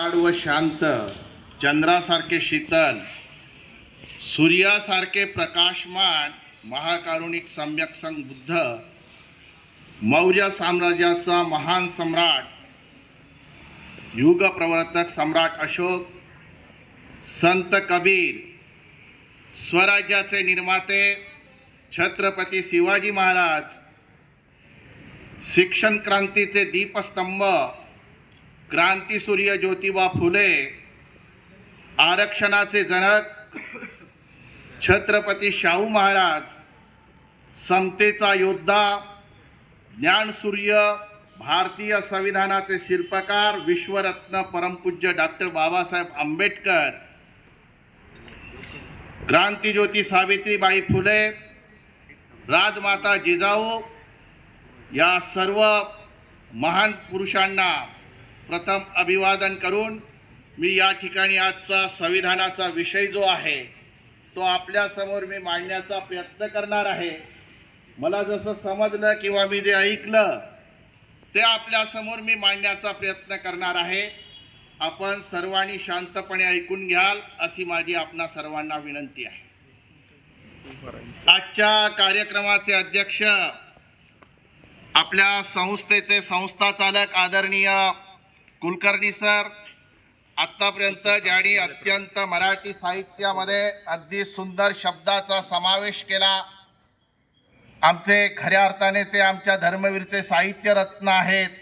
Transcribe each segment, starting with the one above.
गाढ व शांत चंद्रासारखे शीतल सूर्यासारखे प्रकाशमान महाकारुणिक सम्यक संघ बुद्ध मौर्य साम्राज्याचा महान सम्राट युग प्रवर्तक सम्राट अशोक संत कबीर स्वराज्याचे निर्माते छत्रपती शिवाजी महाराज शिक्षण क्रांतीचे दीपस्तंभ क्रांतीसूर्य ज्योतिबा फुले आरक्षणाचे जनक छत्रपती शाहू महाराज समतेचा योद्धा ज्ञानसूर्य भारतीय संविधानाचे शिल्पकार विश्वरत्न परमपूज्य डॉक्टर बाबासाहेब आंबेडकर क्रांतीज्योती सावित्रीबाई फुले राजमाता जिजाऊ या सर्व महान पुरुषांना प्रथम अभिवादन करून मी या ठिकाणी आजचा संविधानाचा विषय जो आहे तो आपल्यासमोर मी मांडण्याचा प्रयत्न करणार आहे. मला जसं समजलं किंवा मी जे ऐकलं ते आपल्यासमोर मी मांडण्याचा प्रयत्न करणार आहे. आपण सर्वांनी शांतपणे ऐकून घ्याल अशी माझी आपणा सर्वांना विनंती आहे. आजच्या कार्यक्रमाचे अध्यक्ष आपल्या संस्थेचे संस्था चालक आदरणीय कुलकर्णी सर आत्तापर्यंत ज्यांनी अत्यंत मराठी साहित्यामध्ये अगदी सुंदर शब्दाचा समावेश केला आमचे खऱ्या अर्थाने ते आमच्या धर्मवीरचे साहित्य रत्न आहेत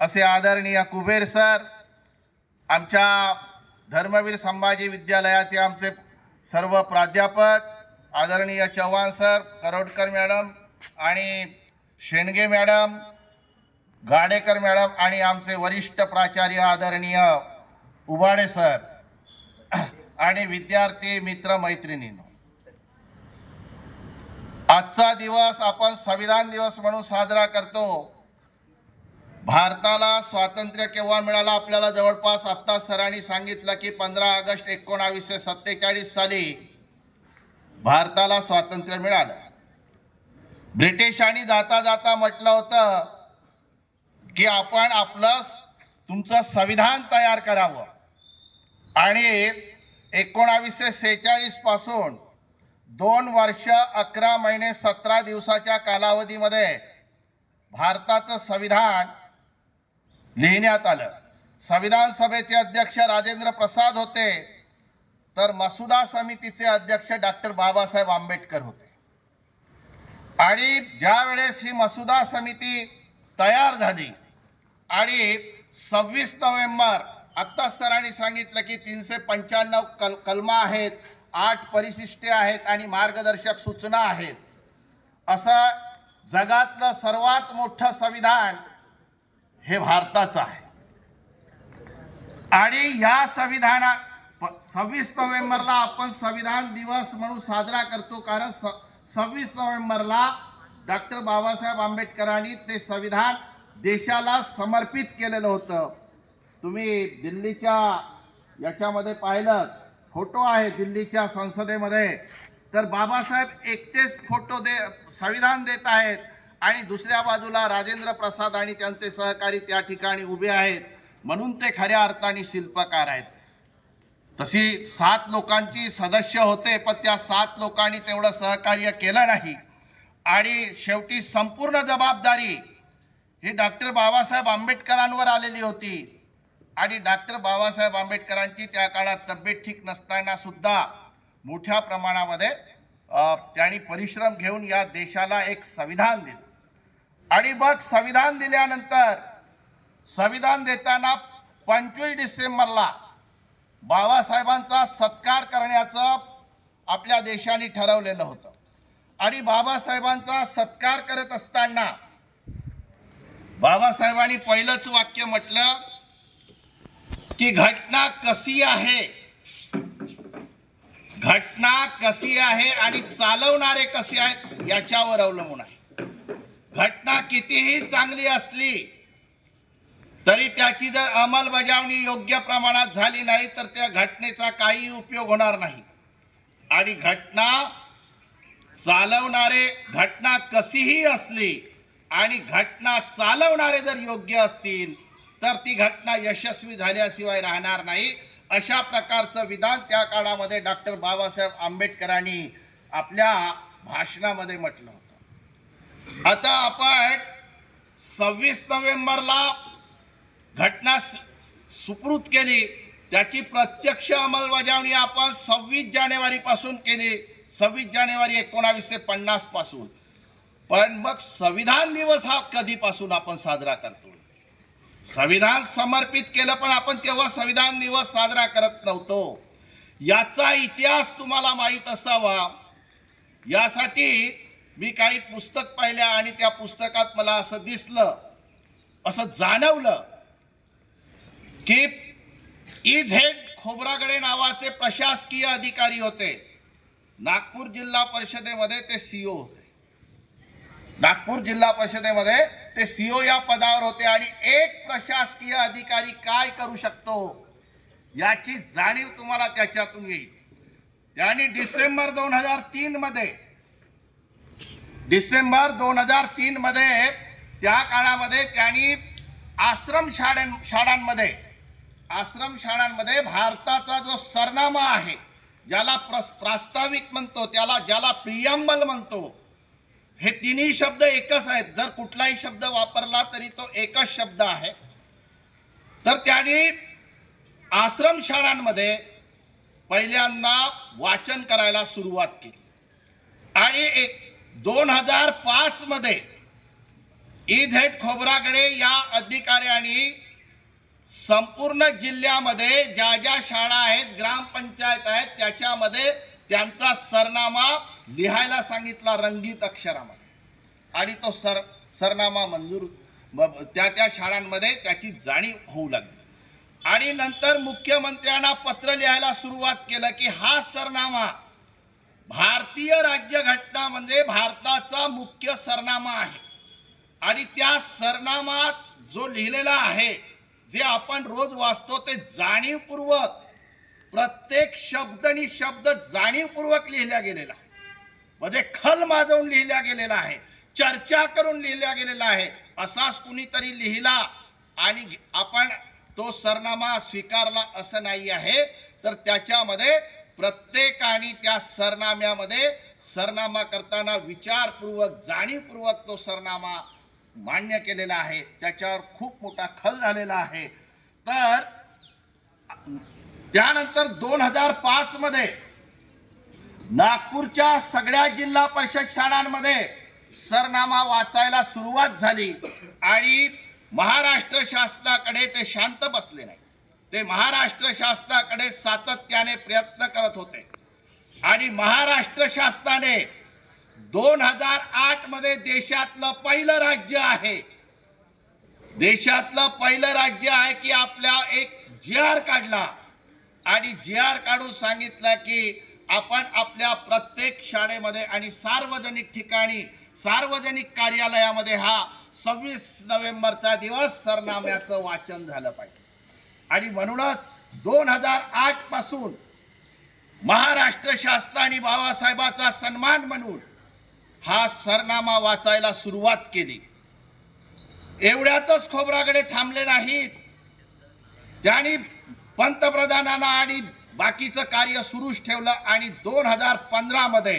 असे आदरणीय कुबेर सर आमच्या धर्मवीर संभाजी विद्यालयाचे आमचे सर्व प्राध्यापक आदरणीय चव्हाण सर करोडकर मॅडम आणि शेंडगे मॅडम गाडेकर मॅडम आणि आमचे वरिष्ठ प्राचार्य आदरणीय उबाडे सर आणि विद्यार्थी मित्र मैत्रिणींनो आजचा दिवस आपण संविधान दिवस म्हणून साजरा करतो. भारताला स्वातंत्र्य केव्हा मिळालं? आपल्याला जवळपास आत्ता सरांनी सांगितलं की पंधरा ऑगस्ट एकोणावीसशे सत्तेचाळीस साली भारताला स्वातंत्र्य मिळालं. ब्रिटिशांनी जाता जाता म्हटलं होतं की आपण आपलं तुमचं संविधान तयार करावं. आणि एकोणावीसशे सेहेचाळीसपासून दोन वर्ष अकरा महिने सतरा दिवसाच्या कालावधीमध्ये भारताचं संविधान लिहिण्यात आलं. संविधान सभेचे अध्यक्ष राजेंद्र प्रसाद होते तर मसुदा समितीचे अध्यक्ष डॉक्टर बाबासाहेब आंबेडकर होते. आणि ज्यावेळेस ही मसुदा समिती तयार झाली आणि सव्वीस नोव्हेंबर आत्ता सरांनी सांगितलं की तीनशे पंच्याण्णव कल कलमा आहेत आठ परिशिष्टे आहेत आणि मार्गदर्शक सूचना आहेत. असं जगातलं सर्वात मोठं संविधान हे भारताचं आहे. आणि या संविधाना सव्वीस नोव्हेंबरला आपण संविधान दिवस म्हणून साजरा करतो कारण स सव्वीस नोव्हेंबरला डॉक्टर बाबासाहेब आंबेडकरांनी ते संविधान देशाला समर्पित केलेलं होतं. तुम्ही दिल्लीच्या याच्यामध्ये पाहिलं फोटो आहे दिल्लीच्या संसदेमध्ये. तर बाबासाहेब एकटेच फोटो दे संविधान देत आहेत आणि दुसऱ्या बाजूला राजेंद्र प्रसाद आणि त्यांचे सहकारी त्या ठिकाणी उभे आहेत. म्हणून ते खऱ्या अर्थाने शिल्पकार आहेत. तशी सात लोकांची सदस्य होते पण त्या सात लोकांनी तेवढं सहकार्य केलं नाही. आणि शेवटी संपूर्ण जबाबदारी ही डॉक्टर बाबासाहेब आंबेडकरांवर आलेली होती. आणि डॉक्टर बाबासाहेब आंबेडकरांची त्या काळात तब्येत ठीक नसताना सुद्धा मोठ्या प्रमाणामध्ये त्यांनी परिश्रम घेऊन या देशाला एक संविधान दिलं. आणि मग संविधान दिल्यानंतर संविधान देताना पंचवीस डिसेंबरला बाबासाहेबांचा सत्कार करण्याचं आपल्या देशाने ठरवलेलं होतं. आणि बाबासाहेबांचा सत्कार करत असताना बाबासाहेबांनी पहिलंच वाक्य म्हटलं की घटना कशी आहे? घटना कशी आहे आणि चालवणारे कसे आहेत याच्यावर अवलंबून आहे. घटना कितीही चांगली असली तरी त्याची जर अंमलबजावणी योग्य प्रमाणात झाली नाही तर त्या घटनेचा काही उपयोग होणार नाही. आणि घटना चालवणारे घटना कशीही असली आणि घटना चालवणारे जर योग्य असतील तर ती घटना यशस्वी झाल्याशिवाय राहणार नाही. अशा प्रकारचं विधान त्या काळामध्ये डॉक्टर बाबासाहेब आंबेडकरांनी आपल्या भाषणामध्ये म्हटलं होतं. आता आपण सव्वीस नोव्हेंबरला घटना सु- केली त्याची प्रत्यक्ष अंमलबजावणी आपण सव्वीस जानेवारीपासून केली. सव्वीस जानेवारी एकोणावीसशे पन्नासपासून. पण मग संविधान दिवस हा कधीपासून आपण साजरा करतो? संविधान समर्पित केलं पण आपण तेव्हा संविधान दिवस साजरा करत नव्हतो. याचा इतिहास तुम्हाला माहीत असावा. यासाठी मी काही पुस्तक पाहिल्या आणि त्या पुस्तकात मला असं दिसलं असं जाणवलं की इझेड खोब्रागडे नावाचे प्रशासकीय अधिकारी होते. नागपूर जिल्हा परिषदेमध्ये ते सीओ होते. नागपूर जिल्हा परिषदेमध्ये ते सीओ या पदावर होते आणि एक प्रशासकीय अधिकारी काय करू शकतो याची जाणीव तुम्हाला त्याच्यातून येईल. त्यांनी डिसेंबर दोन हजार तीन मध्ये डिसेंबर दोन हजार तीन मध्ये त्या काळामध्ये त्यांनी आश्रम शाळां शाळांमध्ये आश्रम शाळांमध्ये भारताचा जो सरनामा आहे ज्याला प्रस प्रास्ताविक म्हणतो त्याला ज्याला प्रियंबल म्हणतो हे तिन्ही शब्द एकच आहेत. जर कुठलाही शब्द वापरला तरी तो एकच शब्द आहे. तर त्याने आश्रम शाळांमध्ये पहिल्यांदा वाचन करायला सुरुवात केली. आणि एक दोन हजार पाचमध्ये मध्ये इझेड खोबरागडे या अधिकाऱ्यांनी संपूर्ण जिल्ह्यामध्ये ज्या ज्या शाळा आहेत ग्रामपंचायत आहेत त्याच्यामध्ये त्यांचा सरनामा लिहायला सांगितला रंगीत अक्षरामध्ये. आणि तो सर सरनामा मंजूर त्या त्या शाळांमध्ये त्याची जाणीव होऊ लागली. आणि नंतर मुख्यमंत्र्यांना पत्र लिहायला सुरुवात केलं की हा सरनामा भारतीय राज्यघटना म्हणजे भारताचा मुख्य सरनामा आहे. आणि त्या सरनामात जो लिहिलेला आहे जे आपण रोज वाचतो ते जाणीवपूर्वक प्रत्येक शब्द आणि शब्द जाणीवपूर्वक लिहिला गेलेला. म्हणजे खल माजवून लिहिल्या गेलेला आहे. चर्चा करून लिहिल्या गेलेला आहे. असाच कुणीतरी लिहिला आणि आपण तो सरनामा स्वीकारला असं नाही आहे. तर त्याच्यामध्ये प्रत्येकाने त्या सरनाम्यामध्ये सरनामा करताना विचारपूर्वक जाणीवपूर्वक तो सरनामा मान्य केलेला आहे. त्याच्यावर खूप मोठा खल झालेला आहे. तर त्यानंतर दोन हजार पाच मध्ये नागपूरच्या सगळ्या जिल्हा परिषद शाळांमध्ये सरनामा वाचायला सुरुवात झाली आणि महाराष्ट्र शासनाकडे ते शांत बसले नाही. ते महाराष्ट्र शासनाकडे सातत्याने प्रयत्न करत होते. आणि महाराष्ट्र शासनाने दोन हजार आठमध्ये देशातलं पहिलं राज्य आहे. देशातलं पहिलं राज्य आहे की आपल्या एक जी आर काढला. आणि जी आर काढून सांगितलं की आपण आपल्या प्रत्येक शाळेमध्ये आणि सार्वजनिक ठिकाणी सार्वजनिक कार्यालयामध्ये हा सव्वीस नोव्हेंबरचा दिवस सरनाम्याचं वाचन झालं पाहिजे. आणि म्हणूनच दोन हजार आठपासून महाराष्ट्र आणि बाबासाहेबाचा सन्मान म्हणून हा सरनामा वाचायला सुरुवात केली. एवढ्यातच खोबराकडे थांबले नाहीत. त्यांनी पंतप्रधानांना आणि बाकीचं कार्य सुरूच ठेवलं आणि दोन हजार पंधरामध्ये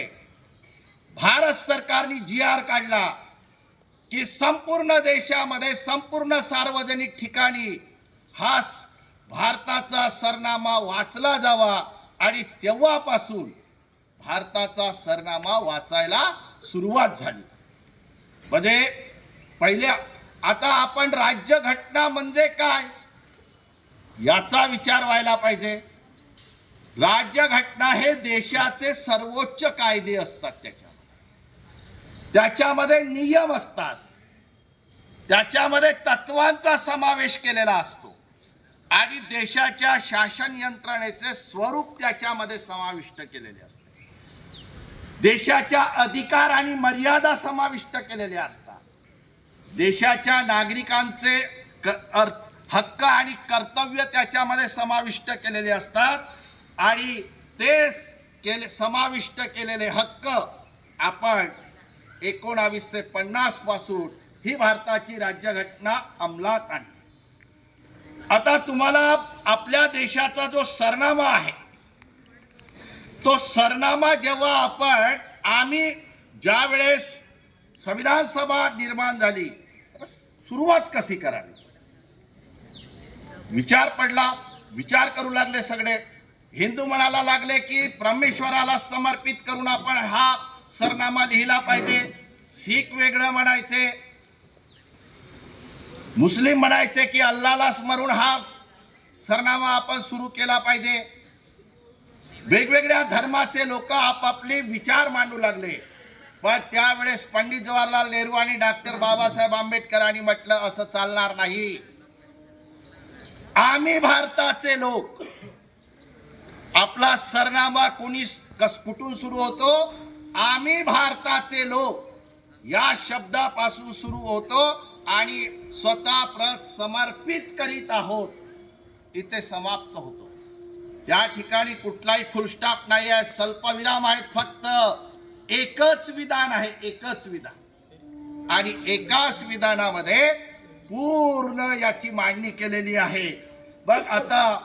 भारत सरकारने जी आर काढला की संपूर्ण देशामध्ये संपूर्ण सार्वजनिक ठिकाणी हा भारताचा सरनामा वाचला जावा आणि तेव्हापासून भारताचा सरनामा वाचायला सुरुवात झाली. म्हणजे पहिल्या आता आपण राज्यघटना म्हणजे काय? याचा विचार व्हायला पाहिजे. राज्यघटना हे देशाचे सर्वोच्च कायदे असतात त्याच्यामध्ये. त्याच्यामध्ये नियम असतात. त्याच्यामध्ये तत्वांचा समावेश केलेला असतो. आणि देशाच्या शासन यंत्रणेचे स्वरूप त्याच्यामध्ये समाविष्ट केलेले असते. देशाच्या अधिकार आणि मर्यादा समाविष्ट केलेल्या असतात. देशाच्या नागरिकांचे हक्क आणि कर्तव्य त्याच्यामध्ये समाविष्ट केलेले असतात. आणि ते केले समाविष्ट केलेले हक्क आपण एकोणावीसशे पन्नासपासून ही भारताची राज्यघटना अंमलात आणली. आता तुम्हाला आपल्या देशाचा जो सरनामा आहे तो सरनामा जेव्हा आपण आम्ही ज्या वेळेस संविधान सभा निर्माण झाली सुरुवात कशी करावी? विचार पडला विचार करू लागले सगळे. हिंदू म्हणायला लागले की परमेश्वराला समर्पित करून आपण हा सरनामा लिहिला पाहिजे. शीख वेगळं म्हणायचे. मुस्लिम म्हणायचे की अल्लाला स्मरून हा सरनामा आपण सुरू केला पाहिजे. वेगवेगळ्या धर्माचे लोक आपापले विचार मांडू लागले. पण त्यावेळेस पंडित जवाहरलाल नेहरू आणि डॉक्टर बाबासाहेब आंबेडकरांनी म्हटलं असं चालणार नाही. आम्ही भारताचे लोक आपला सरनामा कोणी कस कुठून सुरू होतो? आम्ही भारताचे लोक. या शब्दापासून सुरू होतो आणि स्वतः प्रत समर्पित करीत आहोत. इथे समाप्त होतो. त्या ठिकाणी कुठलाही फुलस्टॉप नाही आहे स्वल्पविराम आहेत फक्त एकच विधान आहे एकच विधान. आणि एकाच विधानामध्ये पूर्ण याची मांडणी केलेली आहे. बघ आता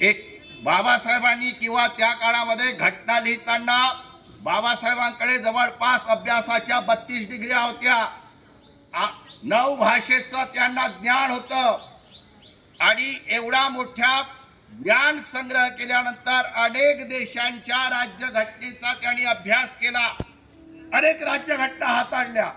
एक बाबासाहेबांनी किंवा त्या काळामध्ये घटना लिहिताना बाबासाहेबांकडे जवळपास अभ्यासाच्या बत्तीस डिग्र्या होत्या. नऊ भाषेचं त्यांना ज्ञान होतं. आणि एवढा मोठ्या ज्ञान संग्रह केल्यानंतर अनेक देशांच्या राज्यघटनेचा त्यांनी अभ्यास केला. अनेक राज्यघटना हाताळल्या.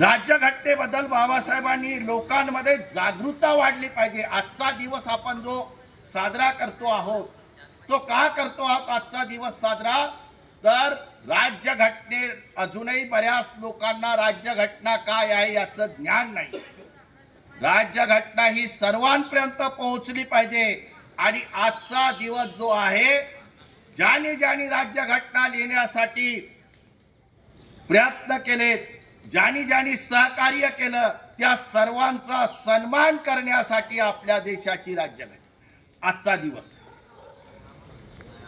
राज्यघटनेबद्दल बाबासाहेबांनी लोकांमध्ये जागृता वाढली पाहिजे. आजचा दिवस आपण जो साजरा करतो आहोत. तो का करतो आहोत? आजचा दिवस साजरा? तर राज्यघटने अजूनही बऱ्याच लोकांना राज्यघटना काय आहे याचं ज्ञान नाही. राज्यघटना ही सर्वांपर्यंत पोहोचली पाहिजे. आणि आजचा दिवस जो आहे ज्याने ज्याने राज्यघटना लिहिण्यासाठी प्रयत्न केलेत ज्यानी ज्यांनी सहकार्य केलं त्या सर्वांचा सन्मान करण्यासाठी आपल्या देशाची राज्यघटना. आजचा दिवस.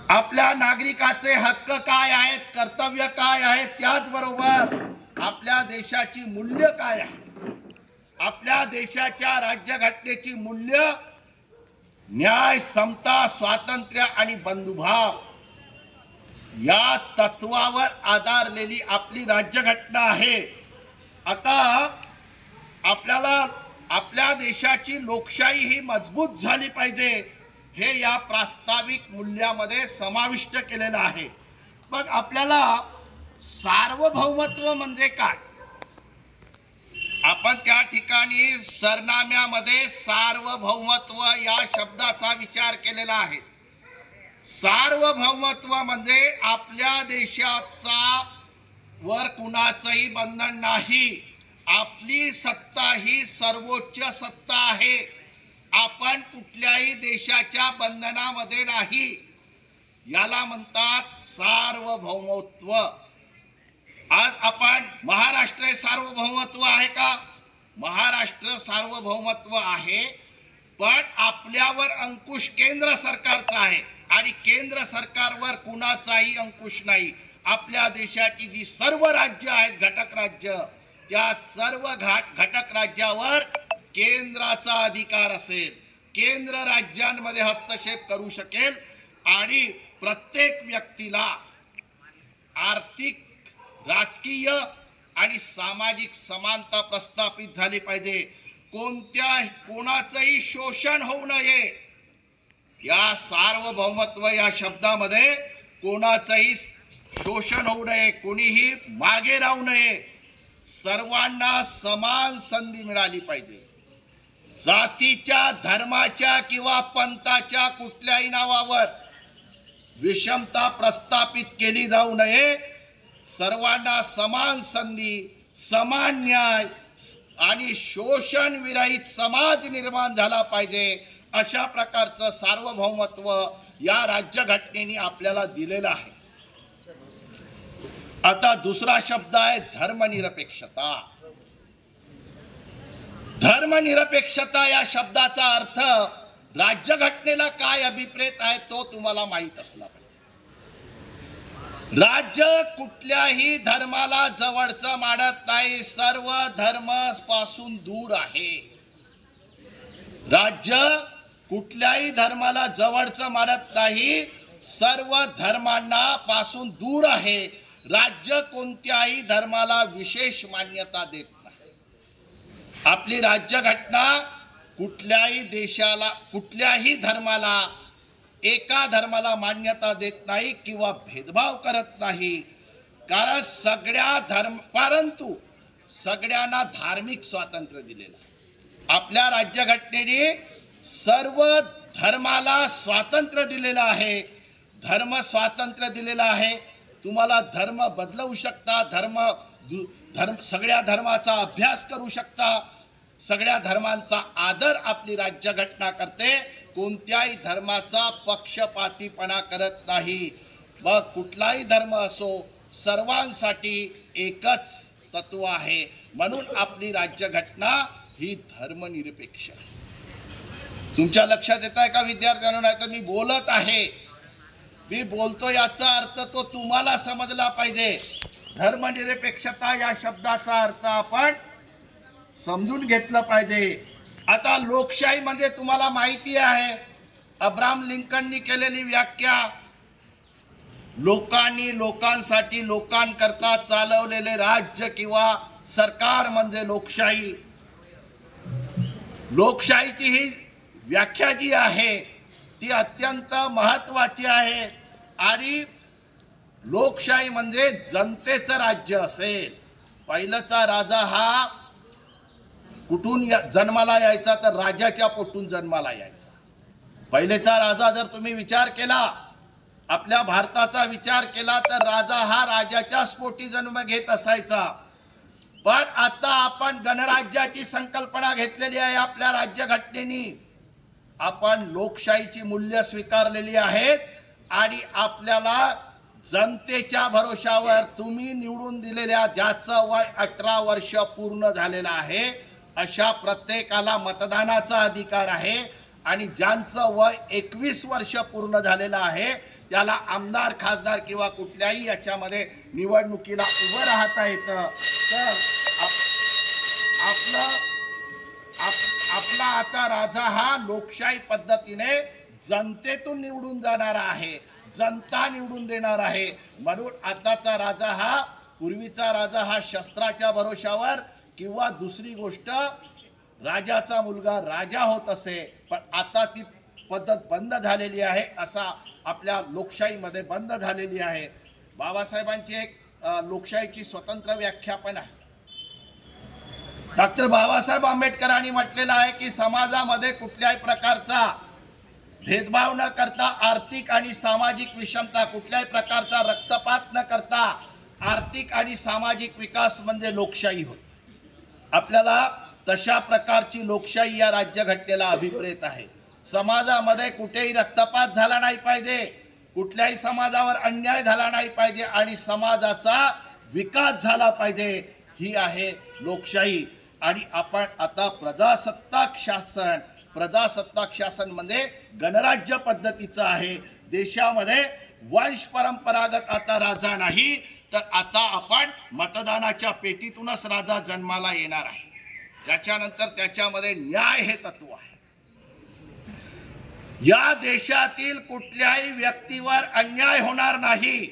आपल्या नागरिकाचे हक्क काय आहेत कर्तव्य काय आहेत त्याचबरोबर आपल्या देशाची मूल्य काय आहे? आपल्या देशाच्या राज्यघटनेची मूल्य न्याय समता स्वातंत्र्य आणि बंधुभाव या तत्वावर आधारलेली आपली राज्यघटना आहे. आता आपल्याला आपल्या देशाची लोकशाही ही मजबूत झाली पाहिजे. हे या प्रास्ताविक मूल्यामध्ये समाविष्ट केलेलं आहे. मग आपल्याला सार्वभौमत्व म्हणजे काय? आपण त्या ठिकाणी सरनाम्यामध्ये सार्वभौमत्व या शब्दाचा विचार केलेला आहे. सार्वभौमत्व म्हणजे आपल्या देशाचा वर कुणाचंही बंधन नाही. आपली सत्ता ही सर्वोच्च सत्ता आहे. आपण कुठल्याही देशाच्या बंधनामध्ये नाही. याला म्हणतात सार्वभौमत्व. आज आपण महाराष्ट्र हे सार्वभौमत्व आहे का? महाराष्ट्र सार्वभौमत्व आहे पण आपल्यावर अंकुश केंद्र सरकारचा आहे आणि केंद्र सरकारवर कुणाचाही अंकुश नाही. आपल्या देशाची जी सर्व राज्य आहेत घटक राज्य त्या सर्व घाट घटक राज्यावर केंद्राचा अधिकार असेल केंद्र राज्यांमध्ये हस्तक्षेप करू शकेल आणि प्रत्येक व्यक्तीला आर्थिक राजकीय आणि सामाजिक समानता प्रस्थापित झाली पाहिजे. कोणत्या कोणाचंही शोषण होऊ नये. या सार्वभौमत्व या शब्दामध्ये कोणाचंही शोषण होऊ नये कोणीही मागे राहू नये. सर्वांना समान संधी मिळाली पाहिजे. जातीच्या धर्माच्या किंवा पंथाच्या कुठल्याही नावावर विषमता प्रस्थापित केली जाऊ नये. सर्वांना समान संधी समान न्याय आणि शोषण विरहित समाज निर्माण झाला पाहिजे अशा प्रकारचं सार्वभौमत्व या राज्यघटनेने आपल्याला दिलेलं आहे. आता दुसरा शब्द आहे धर्मनिरपेक्षता. धर्मनिरपेक्षता या शब्दाचा अर्थ राज्यघटनेला काय अभिप्रेत आहे तो तुम्हाला माहीत असला पाहिजे. राज्य कुठल्याही धर्माला जवळचं मानत नाही सर्व धर्मपासून दूर आहे. राज्य कुठल्याही धर्माला जवळचं मानत नाही सर्व धर्मांना पासून दूर आहे. राज्य कोणत्याही धर्माला विशेष मान्यता देत नाही. आपली राज्यघटना कुठल्याही देशाला कुठल्याही धर्माला एका धर्माला मान्यता देत नाही किंवा भेदभाव करत नाही. कारण सगळ्या धर्म परंतु सगळ्यांना धार्मिक स्वातंत्र्य दिलेलं आहे. आपल्या राज्यघटनेने सर्व धर्माला स्वातंत्र्य दिलेलं आहे. धर्म स्वातंत्र्य दिलेलं आहे. तुम्हाला धर्म बदलवू शकता धर्म दु- धर्म सगळ्या धर्माचा अभ्यास करू शकता. सगळ्या धर्मांचा आदर आपली राज्यघटना करते. कोणत्याही धर्माचा पक्षपातीपणा करत नाही. मग कुठलाही धर्म असो सर्वांसाठी एकच तत्व आहे. म्हणून आपली राज्यघटना ही धर्मनिरपेक्ष तुमच्या लक्षात येत आहे का विद्यार्थ्यांना? नाही तर मी बोलत आहे. मी बोलतो याचा अर्थ तो तुम्हाला समजला पाहिजे. धर्मनिरपेक्षता या शब्दाचा अर्थ आपण समजून घेतलं पाहिजे. आता लोकशाहीमध्ये तुम्हाला माहिती आहे अब्राम लिंकननी केलेली व्याख्या लोकांनी लोकांसाठी लोकांकरता चालवलेले राज्य किंवा सरकार म्हणजे लोकशाही. लोकशाहीची ही व्याख्या जी आहे ती अत्यंत महत्वाची आहे आणि लोकशाही म्हणजे जनतेचं राज्य असेल. पहिलंचा राजा हा कुठून या- जन्माला यायचा तर राजाच्या पोटून जन्माला यायचा. पहिलेचा राजा जर तुम्ही विचार केला आपल्या भारताचा विचार केला तर राजा हा राजाच्या स्फोटी जन्म घेत असायचा. पण आता आपण गणराज्याची संकल्पना घेतलेली आहे आपल्या राज्यघटनेनी. आपण लोकशाहीची मूल्य स्वीकारलेली आहेत आणि आपल्याला जनतेच्या भरोशावर तुम्ही निवडून दिलेल्या ज्याचं वय अठरा वर्ष पूर्ण झालेलं आहे अशा प्रत्येकाला मतदानाचा अधिकार आहे आणि ज्यांचं वय एकवीस वर्ष पूर्ण झालेलं आहे त्याला आमदार खासदार किंवा कुठल्याही याच्यामध्ये निवडणुकीला उभं राहता येतं. तर आप- आपलं आप- आपला आता राजा हा लोकशाही पद्धतीने जनतेतून निवडून जाणारा आहे जनता निवडून देणार आहे. म्हणून आताचा राजा हा पूर्वीचा राजा हा शस्त्राच्या भरोशावर किंवा दुसरी गोष्ट राजाचा मुलगा राजा होत असे पण आता ती पद्धत बंद झालेली आहे असा आपल्या लोकशाहीमध्ये बंद झालेली आहे. बाबासाहेबांची एक लोकशाहीची स्वतंत्र व्याख्या पण आहे. डॉक्टर बाबासाहेब आंबेडकरांनी म्हटलेलं आहे की समाजामध्ये कुठल्याही प्रकारचा भेदभाव न करता आर्थिक आणि सामाजिक विषमता कुठल्याही प्रकारचा रक्तपात न करता आर्थिक आणि सामाजिक विकास म्हणजे लोकशाही होय. आपल्याला तशा प्रकारची लोकशाही या राज्यघटनेला अभिप्रेत आहे. समाजामध्ये कुठेही रक्तपात झाला नाही पाहिजे कुठल्याही समाजावर अन्याय झाला नाही पाहिजे आणि समाजाचा विकास झाला पाहिजे ही आहे लोकशाही. आणि आपण आता प्रजासत्ताक शासन प्रजासत्ताक शासन म्हणजे गणराज्य पद्धतीचं आहे. देशामध्ये वंश परंपरागत आता राजा नाही तर आता आपण मतदानाच्या पेटीतूनच राजा जन्माला येणार आहे. त्याच्यानंतर त्याच्यामध्ये न्याय हे तत्व आहे. या देशातील कुठल्याही व्यक्तीवर अन्याय होणार नाही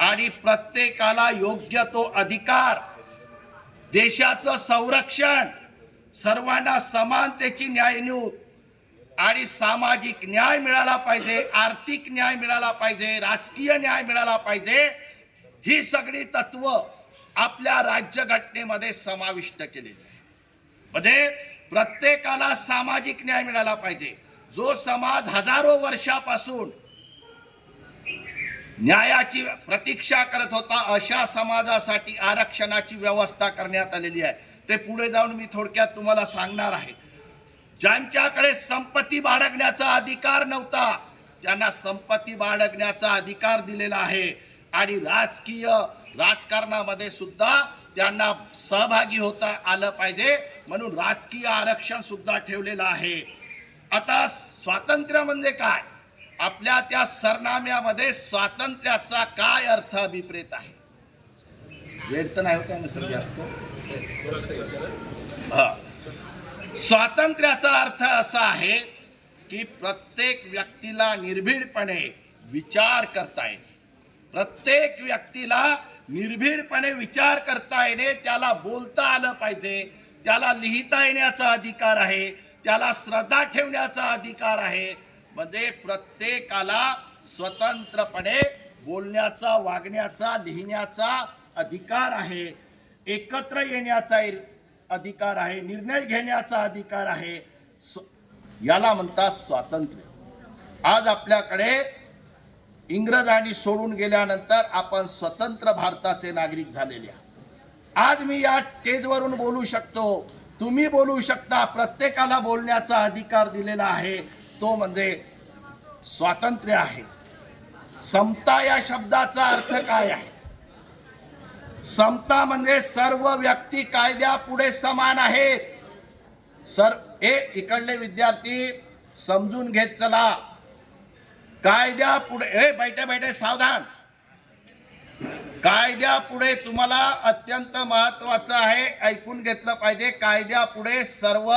आणि प्रत्येकाला योग्य तो अधिकार देशाचं संरक्षण सर्वांना समानतेची न्यायन्यूत आणि सामाजिक न्याय मिळाला पाहिजे आर्थिक न्याय मिळाला पाहिजे राजकीय न्याय मिळाला पाहिजे ही सगळी तत्व आपल्या राज्यघटनेमध्ये समाविष्ट केलेली आहे. म्हणजे प्रत्येकाला सामाजिक न्याय मिळाला पाहिजे. जो समाज हजारो वर्षापासून न्यायाची प्रतीक्षा करत होता अशा समाजासाठी आरक्षणाची व्यवस्था करण्यात आलेली आहे. ते पुढे जाऊन मी थोडक्यात तुम्हाला सांगणार आहे. ज्यांच्याकडे संपत्ती बाळगण्याचा अधिकार नव्हता त्यांना संपत्ती बाळगण्याचा अधिकार दिलेला आहे. आणि राजकीय राजकारणामध्ये सुद्धा त्यांना सहभागी होता आलं पाहिजे म्हणून राजकीय आरक्षण सुद्धा ठेवलेलं आहे. आता स्वातंत्र्य म्हणजे काय? आपल्या त्या सरनाम्यामध्ये स्वातंत्र्याचा काय अर्थ अभिप्रेत आहे? वेळ तर नाही होता ना सर जास्त. स्वातंत्र्याचा अर्थ असा आहे की प्रत्येक व्यक्तीला निर्भीडपणे विचार करता येईल प्रत्येक व्यक्तीला निर्भीडपणे विचार करता येणे त्याला बोलता आलं पाहिजे. त्याला लिहिता येण्याचा अधिकार आहे त्याला श्रद्धा ठेवण्याचा अधिकार आहे. म्हणजे प्रत्येकाला स्वतंत्रपणे बोलण्याचा वागण्याचा लिहिण्याचा अधिकार आहे. एकत्र येण्याचा अधिकार आहे निर्णय घेण्याचा अधिकार आहे. स्व- याला म्हणतात स्वातंत्र्य. आज आपल्याकडे इंग्रजांनी सोडून गेल्यानंतर आपण स्वतंत्र भारताचे नागरिक झालेले आज मी या स्टेजवरून बोलू शकतो. तुम्ही बोलू शकता प्रत्येकाला बोलण्याचा अधिकार दिलेला आहे. तो म्हणजे स्वातंत्र्य आहे. समता या शब्दाचा अर्थ काय आहे? समता म्हणजे सर्व व्यक्ती कायद्या पुढे समान आहेत. सर ए इकडले विद्यार्थी समजून घेत चला. कायद्यापुढे हे बैठे बैठे सावधान. कायद्यापुढे तुम्हाला अत्यंत महत्वाचं आहे ऐकून घेतलं पाहिजे कायद्यापुढे सर्व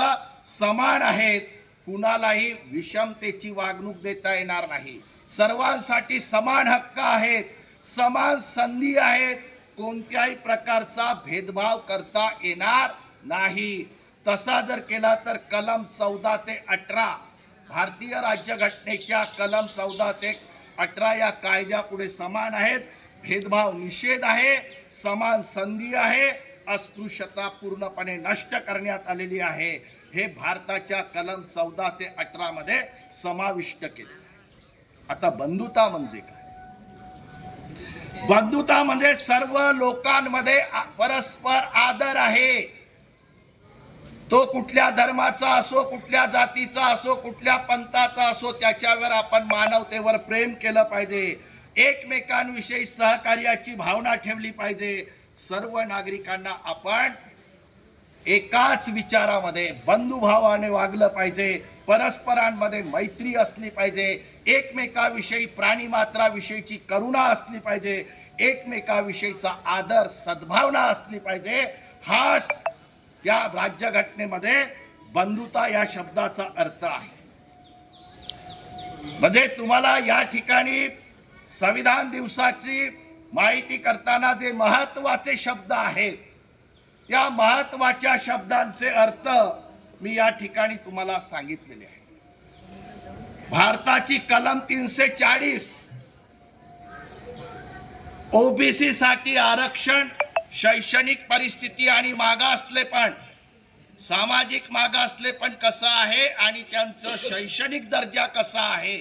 समान आहेत. कुणालाही विषमतेची वागणूक देता येणार नाही. सर्वांसाठी समान हक्क आहेत समान संधी आहेत. कोणत्याही प्रकारचा भेदभाव करता येणार नाही. तसा जर केला तर कलम चौदा ते अठरा भारतीय राज्यघटनेच्या कलम चौदा ते अठरा या कायद्यापुढे समान आहेत. भेदभाव निषेध आहे. समान संधी आहे. अस्पृश्यता पूर्णपणे नष्ट करण्यात आलेली आहे. हे भारताच्या कलम चौदा ते अठरा मध्ये समाविष्ट केले आता बंधुता म्हणजे काय? बंधुता म्हणजे सर्व लोकांमध्ये परस्पर आदर आहे. तो कुठल्या धर्माचा असो कुठल्या जातीचा असो कुठल्या पंथाचा असो त्याच्यावर आपण मानवतेवर प्रेम केलं पाहिजे. एकमेकांविषयी सहकार्याची भावना ठेवली पाहिजे. सर्व नागरिकांना आपण एकाच विचारामध्ये बंधुभावाने वागलं पाहिजे. परस्परांमध्ये मैत्री असली पाहिजे. एकमेकाविषयी प्राणीमात्राविषयीची करुणा असली पाहिजे. एकमेकाविषयीचा आदर सद्भावना असली पाहिजे. हा या राज्यघटनेमध्ये बंधुता या शब्दाचा अर्थ आहे. म्हणजे तुम्हाला या ठिकाणी संविधान दिवसाची माहिती करताना जे महत्त्वाचे शब्द आहेत त्या महत्त्वाच्या शब्दांचे अर्थ मी या ठिकाणी तुम्हाला सांगितलेले आहे. भारताची कलम तीनशे चाळीस ओबीसी साठी आरक्षण शैक्षणिक परिस्थिती आणि मागासले पण सामाजिक मागासले पण कसं आहे आणि त्यांचं शैक्षणिक दर्जा कसा आहे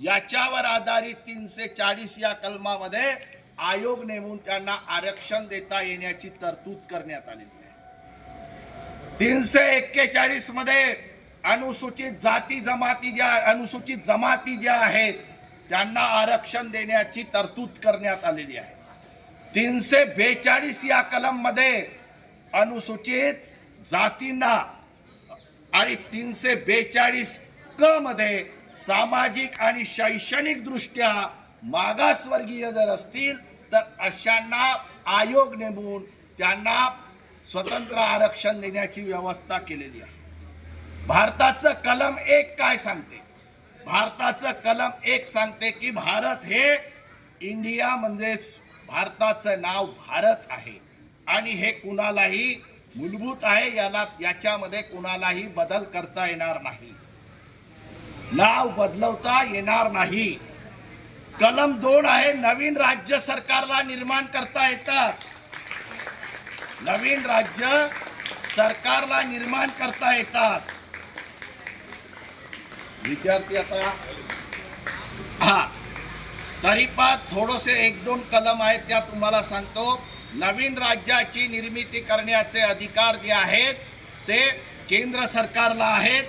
याच्यावर आधारित तीनशे चाळीस या कलमामध्ये आयोग नेमून त्यांना आरक्षण देता येण्याची तरतूद करण्यात आलेली आहे. तीनशे एक्केचाळीसमध्ये अनुसूचित जाती जमाती ज्या अनुसूचित जमाती ज्या आहेत त्यांना आरक्षण देण्याची तरतूद करण्यात आलेली आहे. तीनशे बेचाळीस या कलममध्ये अनुसूचित जातींना आणि तीनशे बेचाळीस क मध्ये सामाजिक आणि शैक्षणिक दृष्ट्या मागासवर्गीय जर असतील तर अशांना आयोग नेमून त्यांना स्वतंत्र आरक्षण देण्याची व्यवस्था केलेली आहे. भारताचं कलम एक काय सांगते? भारताचं कलम एक सांगते की भारत हे इंडिया म्हणजेच भारताचं नाव भारत आहे. आणि हे कुणालाही मूलभूत आहे याला याच्यामध्ये कुणालाही बदल करता येणार नाही. नाव बदलवता येणार नाही. कलम दोन आहे नवीन राज्य सरकारला निर्माण करता येतात नवीन राज्य सरकारला निर्माण करता येतात. विद्यार्थी आता हा. तरी पण थोडंसे एक दोन कलम आहेत त्या तुम्हाला सांगतो. नवीन राज्याची निर्मिती करण्याचे अधिकार जे आहेत ते केंद्र सरकारला आहेत.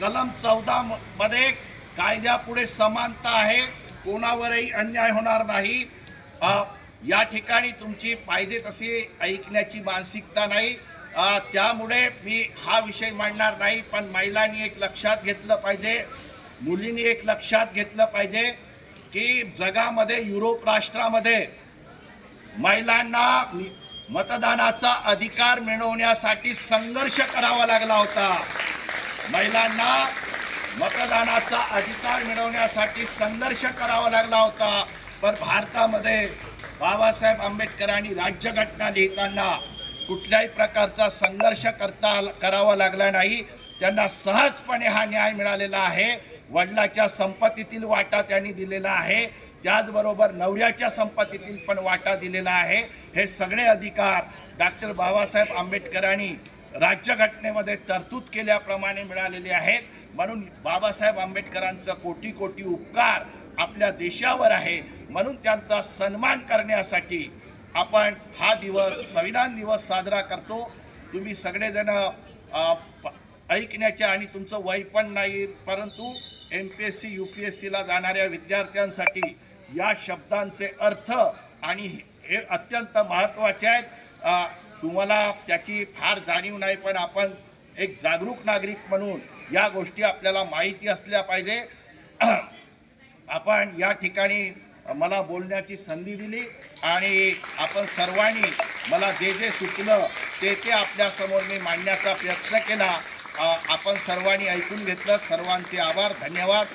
कलम चौदा मध्ये कायद्यापुढे समानता आहे कोणावरही अन्याय होणार नाही. या ठिकाणी तुमची पाहिजे तशी ऐकण्याची मानसिकता नाही. त्यामुळे मी हा विषय मांडणार नाही पण महिलांनी एक लक्षात घेतलं पाहिजे मुलींनी एक लक्षात घेतलं पाहिजे. की जगामध्ये युरोप राष्ट्रामध्ये महिलांना मतदानाचा अधिकार मिळवण्यासाठी संघर्ष करावा लागला होता. महिलांना मतदानाचा अधिकार मिळवण्यासाठी संघर्ष करावा लागला होता. पण भारतामध्ये बाबासाहेब आंबेडकरांनी राज्यघटना लिहिताना कुठल्याही प्रकारचा संघर्ष करता करावा लागला नाही. त्यांना सहजपणे हा न्याय मिळालेला आहे. वडिलाच्या संपत्तीतील वाटा त्यांनी दिलेला आहे. त्याचबरोबर नवऱ्याच्या संपत्तीतील पण वाटा दिलेला आहे. हे सगळे अधिकार डॉक्टर बाबासाहेब आंबेडकरांनी राज्यघटनेमध्ये तरतूद केल्याप्रमाणे मिळालेले आहेत. म्हणून बाबासाहेब आंबेडकरांचा कोटी कोटी उपकार आपल्या देशावर आहे. म्हणून त्यांचा सन्मान करण्यासाठी आपण हा दिवस संविधान दिवस साजरा करतो. तुम्ही सगळेजण प- ऐकण्याच्या आणि तुमचं वय पण नाही परंतु M P S C U P S सीला जाणाऱ्या विद्यार्थ्यांसाठी या शब्दांचे अर्थ आणि हे अत्यंत महत्त्वाचे आहेत. तुम्हाला त्याची फार जाणीव नाही पण आपण एक जागरूक नागरिक म्हणून या गोष्टी आपल्याला माहिती असल्या पाहिजे. आपण या ठिकाणी मला बोलण्याची संधी दिली आणि आपण सर्वांनी मला जे जे सुचलं ते ते आपल्यासमोर मी मांडण्याचा प्रयत्न केला. आपण सर्वांनी ऐकून घेतलं. सर्वांचे आभार धन्यवाद.